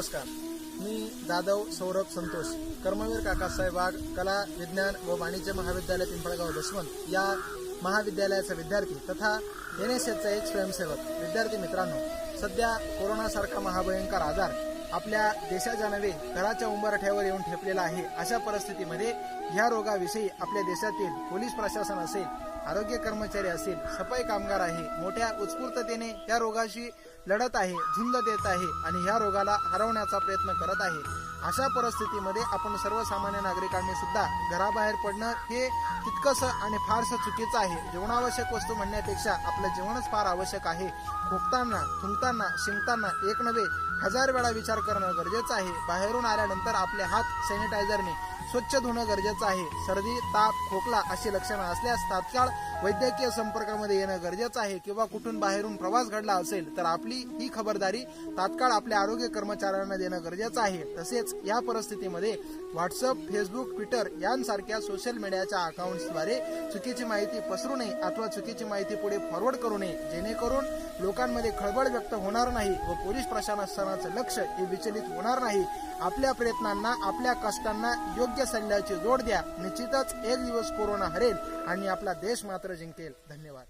नमस्कार. मी जाधव सौरभ संतोष. कर्मवीर काकासाहेब वाघ कला विज्ञान व वाणिज्य महाविद्यालय पिंपळगाव दशवंत या महाविद्यालयाचा विद्यार्थी तथा एन एस एसचा एक स्वयंसेवक. विद्यार्थी मित्रांनो सध्या कोरोनासारखा महाभयंकर आजार आपल्या देशाच्या नव्हे घराच्या उंबरठ्यावर येऊन ठेपलेला आहे. अशा परिस्थितीमध्ये ह्या रोगाविषयी आपल्या देशातील पोलीस प्रशासन असेल आरोग्य कर्मचारी असेल सफाई कामगार आहे मोठ्या उत्स्फूर्ततेने या रोगाशी लढत आहे झुंज देत आहे आणि ह्या रोगाला हरवण्याचा प्रयत्न करत आहे. अशा परिस्थितीमध्ये आपण सर्वसामान्य नागरिकांनी सुद्धा घराबाहेर पडणं हे तितकंसं आणि फारसं चुकीचं आहे. जीवनावश्यक वस्तू म्हणण्यापेक्षा आपलं जीवनच फार आवश्यक आहे. खोकताना थुंकताना शिंकताना एक नव्हे हजार वेळा विचार करणं गरजेचं आहे. बाहेरून आल्यानंतर आपले हात सॅनिटायझरने स्वच्छ धुणं गरजेचं आहे. सर्दी ताप खोकला अशी लक्षणं असल्यास तात्काळ वैद्यकीय संपर्कामध्ये येणं गरजेचं आहे किंवा कुठून बाहेरून प्रवास घडला असेल तर आपली ही खबरदारी तात्काळ आपल्या आरोग्य कर्मचाऱ्यांना देणं गरजेचं आहे. तसेच या परिस्थितीमध्ये व्हॉट्सअप फेसबुक ट्विटर यांसारख्या सोशल मीडियाच्या अकाउंट्सद्वारे चुकीची माहिती पसरू नये अथवा चुकीची माहिती पुढे फॉरवर्ड करू नये जेणेकरून लोकांमध्ये खळबळ व्यक्त होणार नाही व पोलीस प्रशासनाचं लक्ष हे विचलित होणार नाही. आपल्या प्रयत्नांना आपल्या कष्टांना योग्य सल्ल्याची जोड द्या. निश्चितच एक दिवस कोरोना हरेल आणि आपला देश मात्र जिंकेल. धन्यवाद.